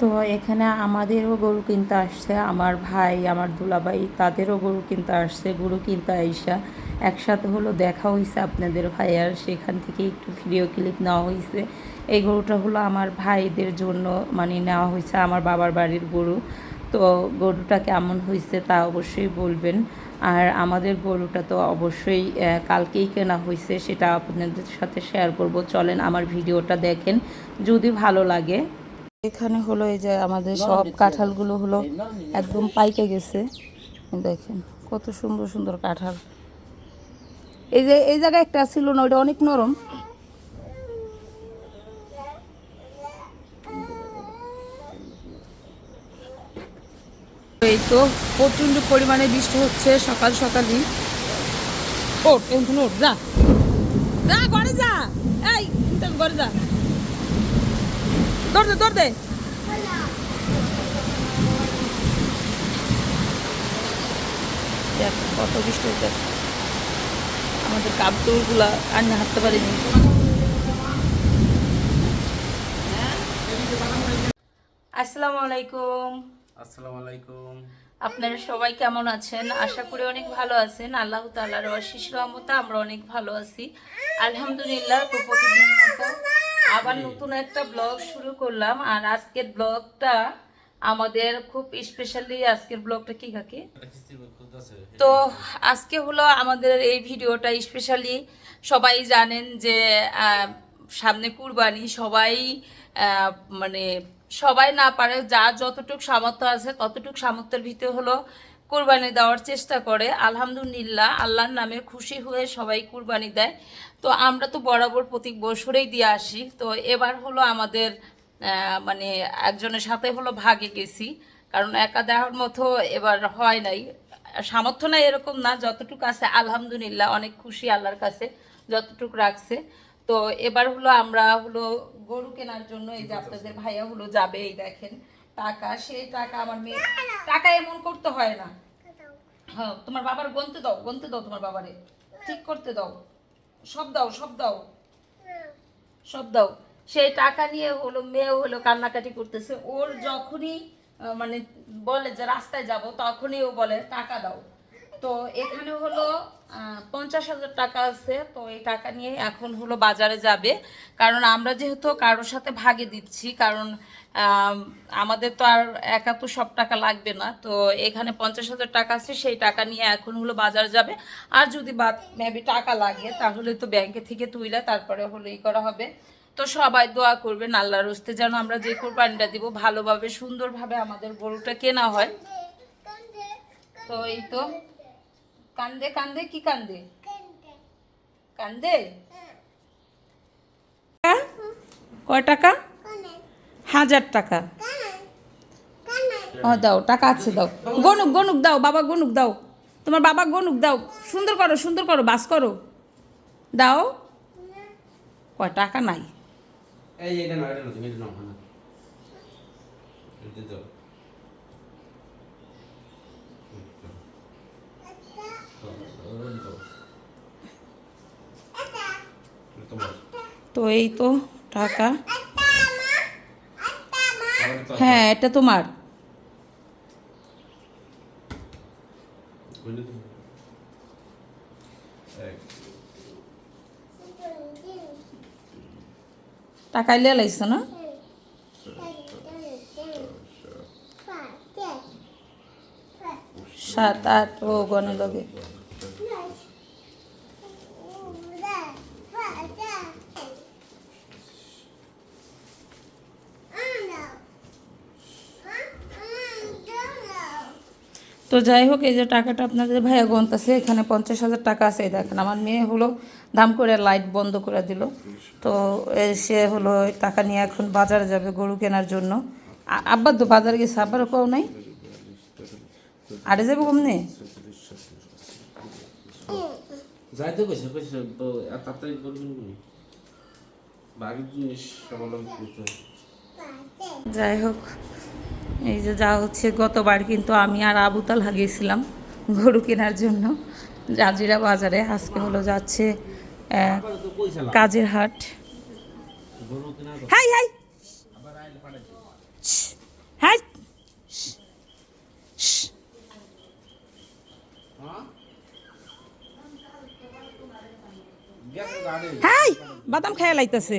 তো এখানে আমাদেরও গরু কিনতে আসছে, আমার ভাই, আমার দুলাভাই, তাদেরও গরু কিনতে আসছে, গরু কিনতে আইসা। একসাথে হলো দেখা হয়েছে আপনাদের ভাইয়ার, সেখান থেকে একটু ভিডিও ক্লিপ নেওয়া হয়েছে এই গরুটা হলো আমার ভাইদের জন্য মানে নেওয়া হয়েছে আমার বাবার বাড়ির গরু। তো গরুটা কেমন হয়েছে তা অবশ্যই বলবেন। আর আমাদের গরুটা তো অবশ্যই কালকেই কেনা হয়েছে সেটা আপনাদের সাথে শেয়ার করব। চলেন আমার ভিডিওটা দেখেন, যদি ভালো লাগে। এখানে হলো এই যে আমাদের সব কাঁঠালগুলো হলো একদম পাইকে গেছে। দেখেন কত সুন্দর সুন্দর কাঁঠাল। এই যে এই জায়গায় একটা ছিল না ওটা অনেক নরম। এই তো প্রচণ্ড পরিমাণে বৃষ্টি হচ্ছে সকাল সকালই। ও টেনশন ওঠ যা। যা ঘরে যা। এই তুই ঘরে যা। দৌড় দে দৌড় দে দেখ কত বৃষ্টি হচ্ছে আমাদের কাপড়গুলা আর না হাঁটতে পারিনি। আসসালামু আলাইকুম। আসসালামু আলাইকুম। আপনারা সবাই কেমন আছেন? আশা করি অনেক ভালো আছেন। আল্লাহ তাআলার অশেষ রহমতে আমরা অনেক ভালো আছি। আলহামদুলিল্লাহ তো প্রতিদিনের মতো আবার নতুন একটা ব্লগ শুরু করলাম। আর আজকের ব্লগটা আমাদের খুব স্পেশালি আজকের ব্লগটা কি কাকে? তো আজকে হলো আমাদের এই ভিডিওটা স্পেশালি সবাই জানেন যে সামনে কুরবানি। সবাই মানে সবাই না পারে যা যতটুক সামর্থ্য আছে ততটুক সামর্থ্যের ভিতরে হলো কুরবানি দেওয়ার চেষ্টা করে, আলহামদুলিল্লাহ, আল্লাহর নামে খুশি হয়ে সবাই কুরবানি দেয়। তো আমরা তো বরাবর প্রতি বছরেই দিয়ে আসি। তো এবার হলো আমাদের মানে একজনের সাথে হলো ভাগে গেছি। কারণ একা দেওয়ার মতো এবার হয় নাই। সামর্থ্য নাই এরকম না, যতটুকু আছে, আলহামদুলিল্লাহ, অনেক খুশি আল্লাহর কাছে যতটুকু রাখছে। তো এবার হলো আমরা হলো গরু কেনার জন্য, এই যে আপনাদের ভাইয়া হলো যাবে, এই দেখেন, টাকা, সেই টাকা আমার মেয়ে, টাকা এমন করতে হয় না। হ্যাঁ তোমার বাবার গনতে দাও গনতে দাও তোমার বাবারে। ঠিক করতে দাও। সব দাও সব দাও। সব দাও। সেই টাকা নিয়ে হলো মেয়ে হলো কান্নাকাটি করতেছে। ওর যখনই মানে বলে যে রাস্তায় যাব, তখনই ও বলে, টাকা দাও। তো এখানে হলো পঞ্চাশ হাজার টাকা আছে। তো এই টাকা নিয়ে এখন হলো বাজারে যাবে। কারণ আমরা যেহেতু কারোর সাথে ভাগে দিচ্ছি, কারণ আমাদের তো আর একা তো সব টাকা লাগবে না। তো এখানে পঞ্চাশ হাজার টাকা আছে, সেই টাকা নিয়ে এখন হলো বাজার যাবে। আর যদি বা মেবি টাকা লাগে, তাহলে তো ব্যাংকে থেকে তুইলা, তারপরে হলো ই করা হবে। তো সবাই দোয়া করবেন, আল্লাহর হস্তে যেন আমরা যে কোরবানিটা দিব, ভালোভাবে, সুন্দরভাবে আমাদের গরুটা কেনা হয়। তো এই তো। কান্দে কান্দে কি কান্দে কান্দে কয় টাকা হাজার টাকা ও দাও টাকা আছে দাও গনুক গনুক দাও বাবা গনুক দাও তোমার বাবা গনুক দাও সুন্দর করো সুন্দর করো বাস করো দাও কয় টাকা নাই এই এটা এটা এটা হ্যাঁ এটা দাও তোমার তো এই তো টাকা। হ্যাঁ এটা তোমার। টাকা লিয়ে লাইছো না? সাত আট ও গনে লগে। তো যাই হোক এই যে টাকাটা আপনাদের ভাইয়া গন্তাছে এখানে পঞ্চাশ হাজার টাকা আছে এই দেখেন আমার মেয়ে হলো দাম করে লাইট বন্ধ করে দিল। তো সে হলো টাকা নিয়ে এখন বাজারে যাবে গরু কেনার জন্য। আব্বার তো বাজারে গেছে আব্বারও কেউ নাই? আরে যাবে কমনে? যাইতে কইছে কইছে তাড়াতাড়ি করবেন কি? জিনিস স্বাবলম্বী করতে। যাই হোক এই যে যা হচ্ছে, গতবার কিন্তু আমি আর আবুতাল গিয়েছিলাম গরু কেনার জন্য। জাজিরা বাজারে, আজকে হলো যাচ্ছে কাজের হাট। হাই! বাদাম খেয়ে লাইতেছে।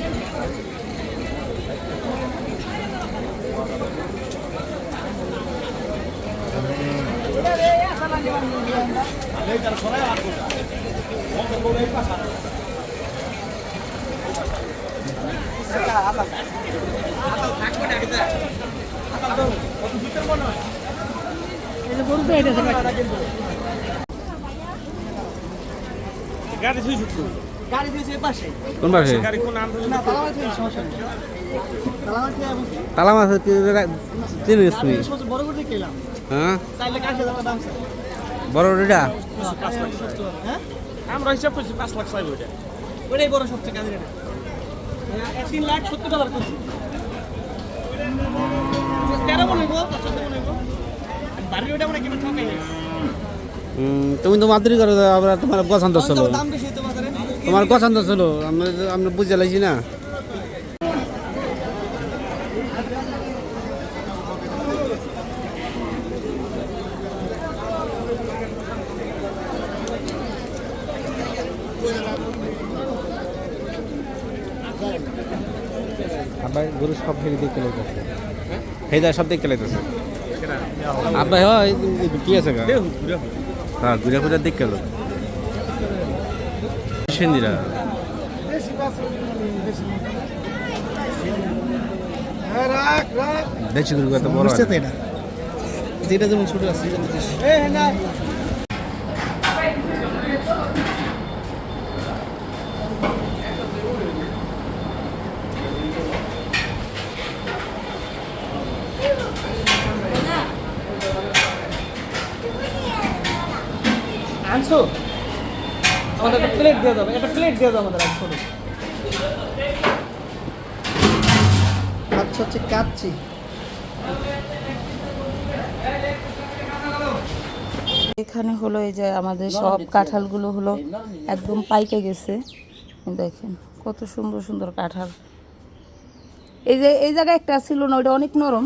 গাড়ি এই পাশে কোন পাশে না তালা মারতে সমস্যা নেই তালা মাছ তুমি বড় করে খেলাম হ্যাঁ কাশ হাজার দাম চাই বড় হ্যাঁ আমরা হিসাব করছি পাঁচ লাখ চাইব ওইটা ওটাই বড় সবচেয়ে কাজের হ্যাঁ, তিন লাখ সত্তর ডলার করছি। তেরো মনে বাড়ির কিনা ঠকাই তুমি তো মাতৃ করো আবার তোমার পছন্দ ছিল। তোমার পছন্দ ছিল আমরা আমরা বুঝে লাইছি না। আব্বাই গরু সব ফেলে দেখতে লাইতেছে হেদা সব দেখতে লাইতেছে আব্বাই হয় কি আছে গা? হ্যাঁ ঘুরে ঘুরে দেখতে লোক সেন্দিরা। রাখ রাখ। দেশি গরু এত বড় এটা যেটা যেমন ছোট আছে আনছো? আমাদের একটা প্লেট দিয়ে দাও একটা প্লেট দিয়ে দাও আমাদের আর ছোট আচ্ছা হচ্ছে কাচ্ছি এখানে হলো এই যে আমাদের সব কাঁঠালগুলো হলো একদম পাইকে গেছে। দেখেন কত সুন্দর সুন্দর কাঁঠাল। এই যে এই জায়গায় একটা ছিল না ওইটা অনেক নরম।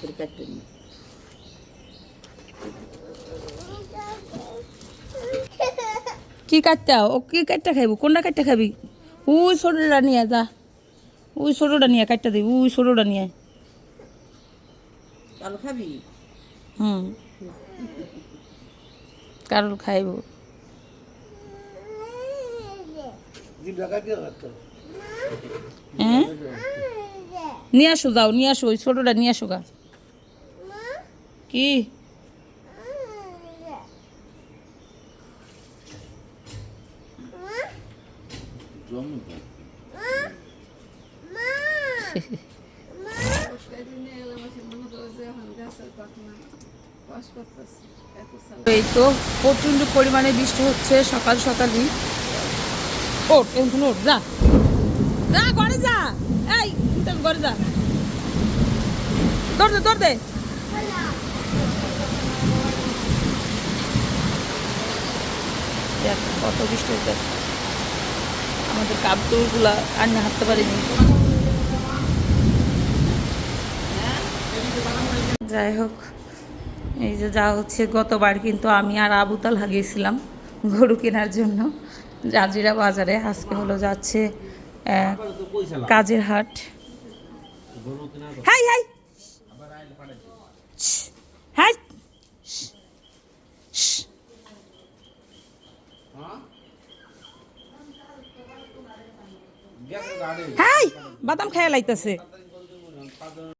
কাপড় তোলাই কি কাটটা ও কি কাটটা খাইব? কোনটা কাটটা খাবি? ওই ছোটটা নিয়ে যা। ওই ছোটটা নিয়ে কাটটা দিবি ওই ছোটটা নিয়ে। কালো খাবি? হুম। কারোর খাইব? হ্যাঁ? নিয়ে আসো যাও নিয়ে আসো ওই ছোটটা নিয়ে আসো গা। কি? এই তো প্রচণ্ড পরিমাণে বৃষ্টি হচ্ছে সকাল সকালই। ওঠ এখন ওঠ, যা। যা, ঘরে যা। এই ঘরে যা। দৌড় দে দৌড় দে। দেখ কত বৃষ্টি হচ্ছে আমাদের কাপড়গুলা আর না হাঁটতে পারিনি। যাই হোক, এই যে যা হচ্ছে, গতবার কিন্তু আমি আর আবুতাল হাগিয়েছিলাম গরু কেনার জন্য। জাজিরা বাজারে, আজকে হলো যাচ্ছে কাজের হাট। হাই হাই হ্যাঁ হ্যাঁ হ্যাঁ বাদাম খেয়ে লাইতেছে।